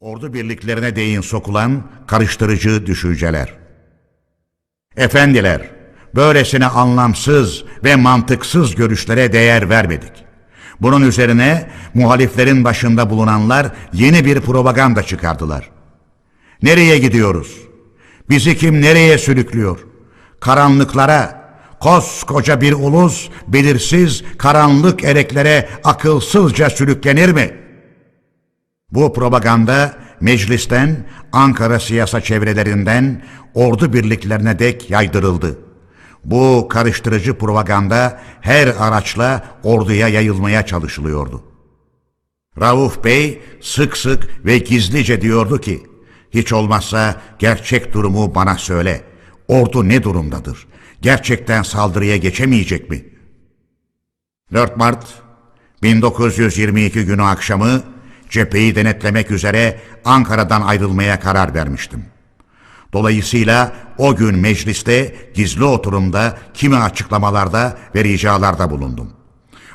Ordu birliklerine değin sokulan karıştırıcı düşünceler. Efendiler, böylesine anlamsız ve mantıksız görüşlere değer vermedik. Bunun üzerine muhaliflerin başında bulunanlar yeni bir propaganda çıkardılar. Nereye gidiyoruz? Bizi kim nereye sürüklüyor? Karanlıklara, koskoca bir ulus belirsiz karanlık ereklere akılsızca sürüklenir mi?'' Bu propaganda meclisten, Ankara siyasa çevrelerinden ordu birliklerine dek yaydırıldı. Bu karıştırıcı propaganda her araçla orduya yayılmaya çalışılıyordu. Rauf Bey sık sık ve gizlice diyordu ki, hiç olmazsa gerçek durumu bana söyle. Ordu ne durumdadır? Gerçekten saldırıya geçemeyecek mi? 4 Mart 1922 günü akşamı cepheyi denetlemek üzere Ankara'dan ayrılmaya karar vermiştim. Dolayısıyla o gün mecliste gizli oturumda kimi açıklamalarda ve ricalarda bulundum.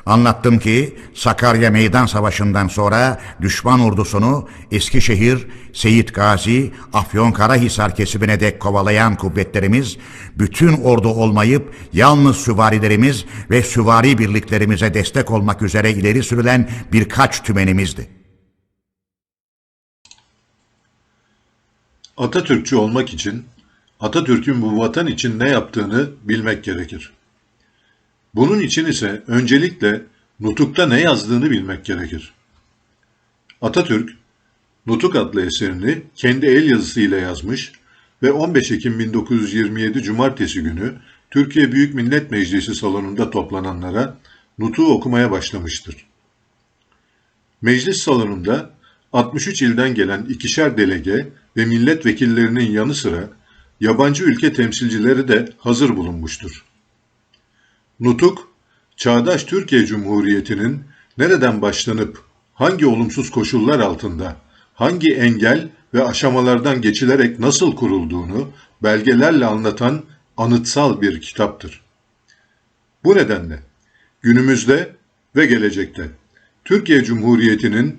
Anlattım ki Sakarya Meydan Savaşı'ndan sonra düşman ordusunu Eskişehir, Seyit Gazi, Afyonkarahisar kesimine dek kovalayan kuvvetlerimiz, bütün ordu olmayıp yalnız süvarilerimiz ve süvari birliklerimize destek olmak üzere ileri sürülen birkaç tümenimizdi. Atatürkçü olmak için Atatürk'ün bu vatan için ne yaptığını bilmek gerekir. Bunun için ise öncelikle Nutuk'ta ne yazdığını bilmek gerekir. Atatürk, Nutuk adlı eserini kendi el yazısıyla yazmış ve 15 Ekim 1927 Cumartesi günü Türkiye Büyük Millet Meclisi salonunda toplananlara Nutuk'u okumaya başlamıştır. Meclis salonunda 63 ilden gelen ikişer delege ve milletvekillerinin yanı sıra yabancı ülke temsilcileri de hazır bulunmuştur. Nutuk, çağdaş Türkiye Cumhuriyeti'nin nereden başlanıp hangi olumsuz koşullar altında, hangi engel ve aşamalardan geçilerek nasıl kurulduğunu belgelerle anlatan anıtsal bir kitaptır. Bu nedenle günümüzde ve gelecekte Türkiye Cumhuriyeti'nin